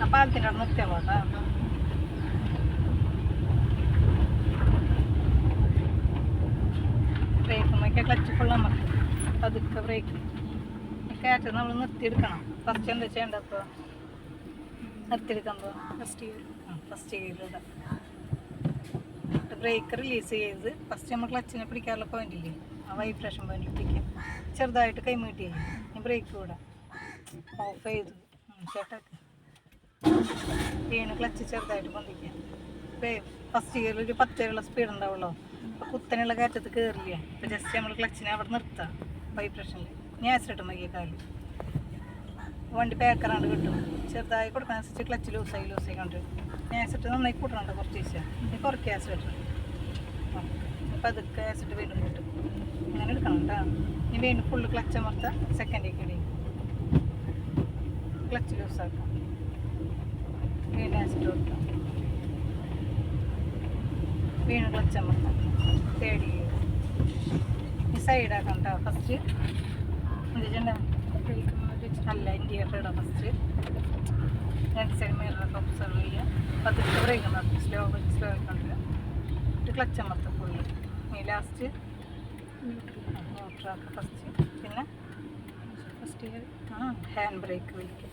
അവിടെ നിർത്തിയാൽ പോട്ടാ ബ്രേക്കുമൊക്കെ ക്ലച്ച് ഫുൾ നമുക്ക് പതുക്കെ ബ്രേക്ക് കയറ്റം നമ്മൾ നിർത്തിയെടുക്കണം. ഫസ്റ്റ് എന്താ ചെയ്യേണ്ടത് അപ്പോൾ നിർത്തിയെടുക്കുമ്പോൾ ഫസ്റ്റ് ഗിയർ ഫസ്റ്റ് ഗിയറിലിടാം ബ്രേക്ക് റിലീസ് ചെയ്ത് ഫസ്റ്റ് നമ്മൾ ക്ലച്ചിനെ പിടിക്കാനുള്ള പോയിന്റ് ഇല്ലേ? ആ വൈബ്രേഷൻ പോയിന്റ് പിടിക്കാം ചെറുതായിട്ട് കൈ നീട്ടിയില്ലേ ബ്രേക്ക് കൂടെ. ഓഫ് ചെയ്തു. ചേട്ടാക്ക് വീണ് ക്ലച്ച് ചെറുതായിട്ട് പൊന്തിക്കാം ഫസ്റ്റ് ഗിയറിൽ ഒരു പത്ത് വരെയുള്ള സ്പീഡ് ഉണ്ടാവുള്ളൂ. അപ്പോൾ കുത്തനെയുള്ള കയറ്റത്ത് കയറില്ല അപ്പോൾ ജസ്റ്റ് നമ്മൾ ക്ലച്ചിനെ അവിടെ നിർത്താം വൈബ്രേഷനിൽ ഞാൻ ആസിഡ് മതിയ കാൽ. വണ്ടി പേക്കറാണ്ട് കിട്ടും. ചെറുതായി കൊടുക്കാൻ അനുസരിച്ച് ക്ലച്ച് ലൂസായി ലൂസായി കൊണ്ട്. ഞാൻ ആസിഡ് നന്നായി കൂട്ടണുണ്ട് കുറച്ച് ദിവസം കുറയ്ക്കുക ആസിഡ് അപ്പോൾ അതൊക്കെ ആസിഡ് വീണ്ടും കിട്ടും. അങ്ങനെ എടുക്കണം കേട്ടോ ഇനി വീണ്ടും ഫുള്ള് ക്ലച്ച് അമർത്താം സെക്കൻഡേക്ക് ഇടയും ക്ലച്ച് ലൂസാക്കാം ആസിഡ് കൊടുക്കാം അമർത്താം തേടി ഈ സൈഡാക്കാം കേട്ടോ ഫസ്റ്റ് എന്ത് ചെയ്യണ്ട അല്ല ഇൻഡിക്കേറ്റർ ഇടാം ഫസ്റ്റ് രണ്ട് സൈഡ് മിററൊക്കെ ഒബ്സർവ് ചെയ്യുക. പതുക്കെ ബ്രേക്ക് നിർത്തി സ്ലോ സ്ലോ എന്നിട്ട് ക്ലച്ച് അമർത്തും ഫുള്ള് ഇനി ലാസ്റ്റ് ന്യൂട്രാക്കുക ഫസ്റ്റ് ഫസ്റ്റ് ഹാൻഡ് ബ്രേക്ക് വലിക്കും